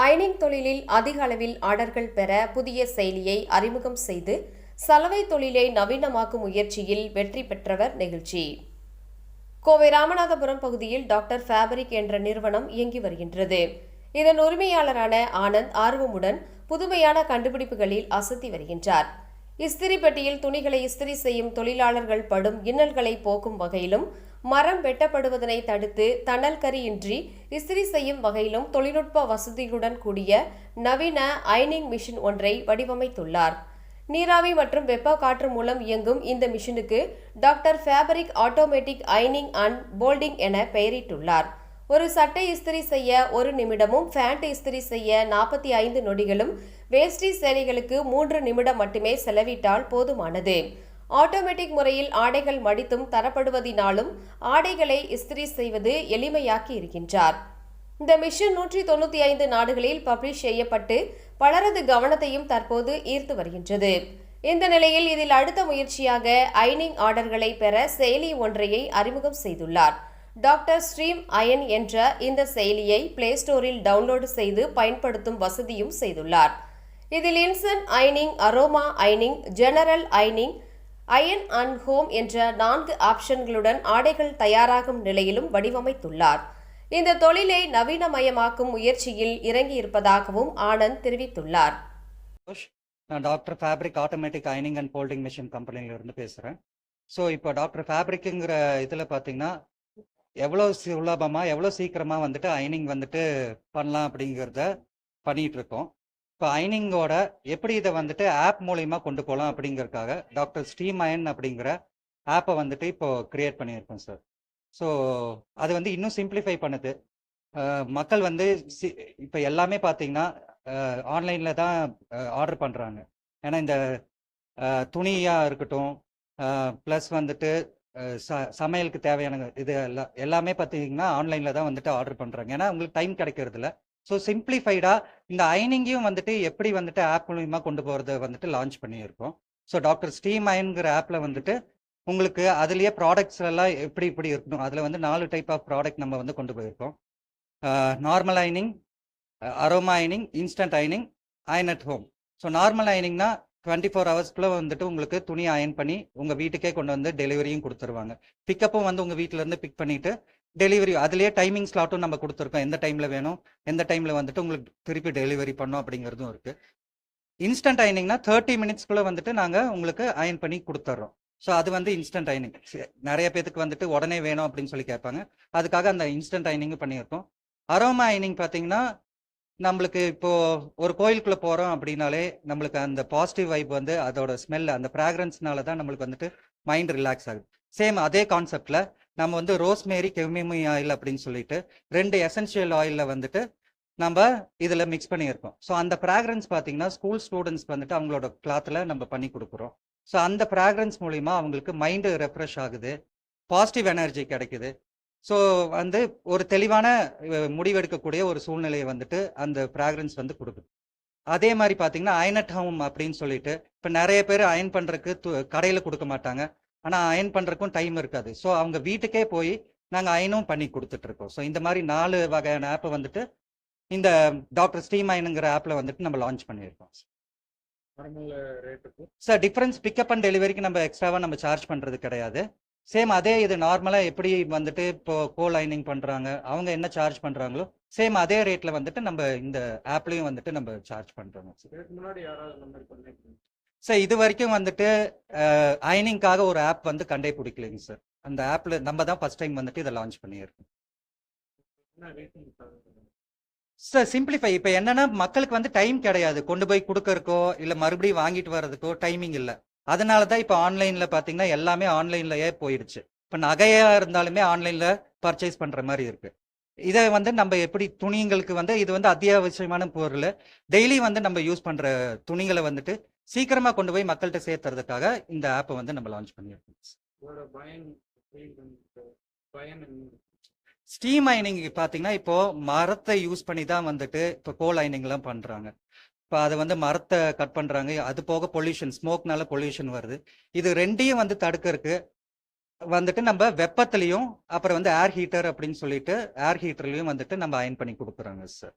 அயனிங் தொழிலில் அதிக அளவில் ஆர்டர்கள் பெற புதிய செயலியை அறிமுகம் செய்து சலவை தொழிலை நவீனமாக்கும் முயற்சியில் வெற்றி பெற்றவர் நெகிழ்ச்சி. கோவை ராமநாதபுரம் பகுதியில் டாக்டர் ஃபேபரிக் என்ற நிறுவனம் இயங்கி வருகின்றது. இதன் உரிமையாளரான ஆனந்த் ஆர்வமுடன் புதுமையான கண்டுபிடிப்புகளில் அசத்தி வருகின்றார். இஸ்திரி பெட்டியில் துணிகளை இஸ்திரி செய்யும் தொழிலாளர்கள் படும் இன்னல்களை போக்கும் வகையிலும் மரம் வெட்டப்படுவதனை தடுத்து தணல் கரியின்றி இஸ்திரி செய்யும் வகையிலும் தொழில்நுட்ப வசதியுடன் கூடிய நவீன அயனிங் மிஷின் ஒன்றை வடிவமைத்துள்ளார். நீராவி மற்றும் வெப்ப காற்று மூலம் இயங்கும் இந்த மிஷினுக்கு டாக்டர் ஃபேபரிக் ஆட்டோமேட்டிக் அயனிங் அண்ட் போல்டிங் என பெயரிட்டுள்ளார். ஒரு சட்டை இஸ்திரி செய்ய ஒரு நிமிடமும் ஃபேண்ட் இஸ்திரி செய்ய நாற்பத்தி ஐந்து நொடிகளும் வேஷ்டி சேலைகளுக்கு மூன்று நிமிடம் மட்டுமே செலவிட்டால் போதுமானது. ஆட்டோமேட்டிக் முறையில் ஆடைகள் மடித்தும் தரப்படுவதினாலும் ஆடைகளை இஸ்திரி செய்வது எளிமையாக்கி இருக்கின்றார். இந்த மிஷன் நூற்றி தொண்ணூற்றி ஐந்து நாடுகளில் பப்ளிஷ் செய்யப்பட்டு பலரது கவனத்தையும் தற்போது ஈர்த்து வருகின்றது. இந்த நிலையில் இதில் அடுத்த முயற்சியாக ஐனிங் ஆர்டர்களை பெற செயலி ஒன்றையை அறிமுகம் செய்துள்ளார். டாக்டர் ஸ்ட்ரீம் அயன் என்ற இந்த செயலியை பிளே ஸ்டோரில் டவுன்லோடு செய்து பயன்படுத்தும் வசதியும் செய்துள்ளார். இதில் இன்சன் ஐனிங் aroma ஐனிங் general ஐனிங் iron and home என்ற நான்கு ஆப்ஷன்களுடன் ஆடைகள் தயாராகும் நிலையிலும் வடிவமைத்துள்ளார். இந்த தொழிலை நவீனமயமாக்கும் முயற்சியில் இறங்கியிருப்பதாகவும் ஆனந்த் தெரிவித்துள்ளார். நான் டாக்டர் ஃபேப்ரிக் ஆட்டோமேட்டிக் அயனிங் அண்ட் ஃபோல்டிங் மிஷின் கம்பெனிலேருந்து பேசுகிறேன் ஸோ இப்போ டாக்டர் ஃபேப்ரிக்குங்கிற இதில் பார்த்தீங்கன்னா எவ்வளோ சுலபமாக எவ்வளோ சீக்கிரமாக வந்துட்டு அயனிங் வந்துட்டு பண்ணலாம் அப்படிங்கிறத பண்ணிகிட்டு இருக்கோம். இப்போ அயனிங்கோட எப்படி இதை வந்துட்டு ஆப் மூலியமாக கொண்டு போகலாம் அப்படிங்கிறதுக்காக டாக்டர் ஸ்டீம் அயன் அப்படிங்கிற ஆப்பை வந்துட்டு இப்போ கிரியேட் பண்ணியிருக்கோம் சார் ஸோ அது வந்து இன்னும் சிம்பிளிஃபை பண்ணுது. மக்கள் வந்து சி இப்போ எல்லாமே பார்த்தீங்கன்னா ஆன்லைனில் தான் ஆர்டர் பண்ணுறாங்க ஏன்னா இந்த துணியாக இருக்கட்டும் ப்ளஸ் வந்துட்டு ச சமையலுக்கு தேவையான இது எல்லாம் எல்லாமே பார்த்தீங்கன்னா ஆன்லைனில் தான் வந்துட்டு ஆர்டர் பண்ணுறாங்க ஏன்னா உங்களுக்கு டைம் கிடைக்கிறதில்ல. ஸோ சிம்பிளிஃபைடாக இந்த அயனிங்கையும் வந்துட்டு எப்படி வந்துட்டு ஆப் மூலியமாக கொண்டு போகிறத வந்துட்டு லான்ச் பண்ணியிருக்கோம். ஸோ டாக்டர் ஸ்டீம் அயன்கிற ஆப்பில் வந்துட்டு உங்களுக்கு அதுலேயே ப்ராடக்ட்ஸ் எல்லாம் எப்படி இப்படி இருக்கணும் அதில் வந்து நாலு டைப் ஆஃப் ப்ராடக்ட் நம்ம வந்து கொண்டு போயிருக்கோம். Normal அயனிங் aroma அயனிங் instant அயனிங் iron at home so normal அயனிங்னா twenty four ஹவர்ஸ்க்குள்ள வந்துட்டு உங்களுக்கு துணி அயன் பண்ணி உங்கள் வீட்டுக்கே கொண்டு வந்து டெலிவரியும் கொடுத்துருவாங்க. பிக்கப்பும் வந்து உங்கள் வீட்டிலேருந்து பிக் பண்ணிட்டு டெலிவரி அதுலேயே டைமிங் ஸ்லாட்டும் நம்ம கொடுத்துருக்கோம். எந்த டைமில் வேணும் எந்த டைமில் வந்துட்டு உங்களுக்கு திருப்பி டெலிவரி பண்ணோம் அப்படிங்கிறதும் இருக்குது இன்ஸ்டன்ட் அயனிங்னா தேர்ட்டி மினிட்ஸ்க்குள்ளே வந்துட்டு நாங்கள் உங்களுக்கு அயன் பண்ணி கொடுத்துட்றோம் ஸோ அது வந்து இன்ஸ்டன்ட் அயனிங் நிறைய பேத்துக்கு வந்துட்டு உடனே வேணும் அப்படின்னு சொல்லி கேட்பாங்க. அதுக்காக அந்த இன்ஸ்டன்ட் அயனிங்கும் பண்ணியிருக்கோம். அரோமா அயனிங் பார்த்தீங்கன்னா நம்மளுக்கு இப்போது ஒரு கோயிலுக்குள்ளே போகிறோம் அப்படின்னாலே நம்மளுக்கு அந்த பாசிட்டிவ் வைப் வந்து அதோட ஸ்மெல் அந்த ஃப்ராக்ரன்ஸ்னால தான் நம்மளுக்கு வந்துட்டு மைண்ட் ரிலாக்ஸ் ஆகுது. சேம் அதே கான்செப்டில் நம்ம வந்து ரோஸ்மேரி கெமிமி ஆயில் அப்படின்னு சொல்லிட்டு ரெண்டு எசென்ஷியல் ஆயிலில் வந்துட்டு நம்ம இதில் மிக்ஸ் பண்ணியிருக்கோம். ஸோ அந்த ஃப்ராக்ரன்ஸ் பார்த்தீங்கன்னா ஸ்கூல் ஸ்டூடெண்ட்ஸ்க்கு வந்துட்டு அவங்களோட கிளாத்தில் நம்ம பண்ணி கொடுக்குறோம். ஸோ அந்த ஃப்ராக்ரன்ஸ் மூலிமா அவங்களுக்கு மைண்டு ரெஃப்ரெஷ் ஆகுது. பாசிட்டிவ் எனர்ஜி கிடைக்குது. ஸோ வந்து ஒரு தெளிவான முடிவெடுக்கக்கூடிய ஒரு சூழ்நிலையை வந்துட்டு அந்த ஃப்ராக்ரன்ஸ் வந்து கொடுக்குது. அதே மாதிரி பார்த்தீங்கன்னா அயனட் ஹோம் அப்படின்னு சொல்லிட்டு இப்போ நிறைய பேர் அயன் பண்ணுறதுக்கு கடையில் கொடுக்க மாட்டாங்க. ஆனால் அயன் பண்ணுறக்கும் டைம் இருக்காது. ஸோ அவங்க வீட்டுக்கே போய் நாங்கள் அயனும் பண்ணி கொடுத்துட்டு இருக்கோம். ஸோ இந்த மாதிரி நாலு வகையான ஆப்பை வந்துட்டு இந்த டாக்டர் ஸ்டீம் அயனுங்கிற ஆப்பில் வந்துட்டு நம்ம லான்ச் பண்ணியிருக்கோம். சார் டிஃபரன்ஸ் பிக்கப் அண்ட் டெலிவரிக்கு நம்ம எக்ஸ்ட்ராவாக நம்ம சார்ஜ் பண்ணுறது கிடையாது. சேம் அதே இது நார்மலாக எப்படி வந்துட்டு இப்போ கோ லைனிங் பண்ணுறாங்க அவங்க என்ன சார்ஜ் பண்ணுறாங்களோ சேம் அதே ரேட்டில் வந்துட்டு நம்ம இந்த ஆப்லேயும் வந்துட்டு நம்ம சார்ஜ் பண்ணுறோம் சார் இது வரைக்கும் வந்துட்டு அயனிங்காக ஒரு ஆப் வந்து கண்டே பிடிக்கலைங்க சார் அந்த ஆப்பில் நம்ம தான் ஃபர்ஸ்ட் டைம் வந்துட்டு இதை லான்ச் பண்ணியிருக்கோம். சார் சிம்பிளிஃபை இப்போ என்னன்னா மக்களுக்கு வந்து டைம் கிடையாது. கொண்டு போய் கொடுக்கறக்கோ இல்லை மறுபடியும் வாங்கிட்டு வர்றதுக்கோ டைமிங் இல்லை. அதனால தான் இப்போ ஆன்லைனில் பார்த்தீங்கன்னா எல்லாமே ஆன்லைன்லயே போயிடுச்சு இப்போ நகையாக இருந்தாலுமே ஆன்லைனில் பர்ச்சேஸ் பண்ணுற மாதிரி இருக்கு. இதை வந்து நம்ம எப்படி துணிங்களுக்கு வந்து இது வந்து அத்தியாவசியமான பொருள். டெய்லி வந்து நம்ம யூஸ் பண்ணுற துணிகளை வந்துட்டு சீக்கிரமாக கொண்டு போய் மக்கள்கிட்ட சேர்த்துறதுக்காக இந்த ஆப்பை வந்து நம்ம லான்ச் பண்ணியிருக்கோம்? ஸ்டீம் மைனிங் பார்த்தீங்கன்னா இப்போ மரத்தை யூஸ் பண்ணி தான் வந்துட்டு இப்போ கோல் லைனிங்லாம் பண்ணுறாங்க இப்போ அதை வந்து மரத்தை கட் பண்ணுறாங்க அது போக பொல்யூஷன் ஸ்மோக்னால பொல்யூஷன் வருது. இது ரெண்டையும் வந்து தடுக்கிறதுக்கு வந்துட்டு நம்ம வெப்பத்துலையும் அப்புறம் வந்து ஏர் ஹீட்டர் அப்படின்னு சொல்லிட்டு ஏர் ஹீட்டர்லையும் வந்துட்டு நம்ம அயன் பண்ணி கொடுக்குறாங்க சார்.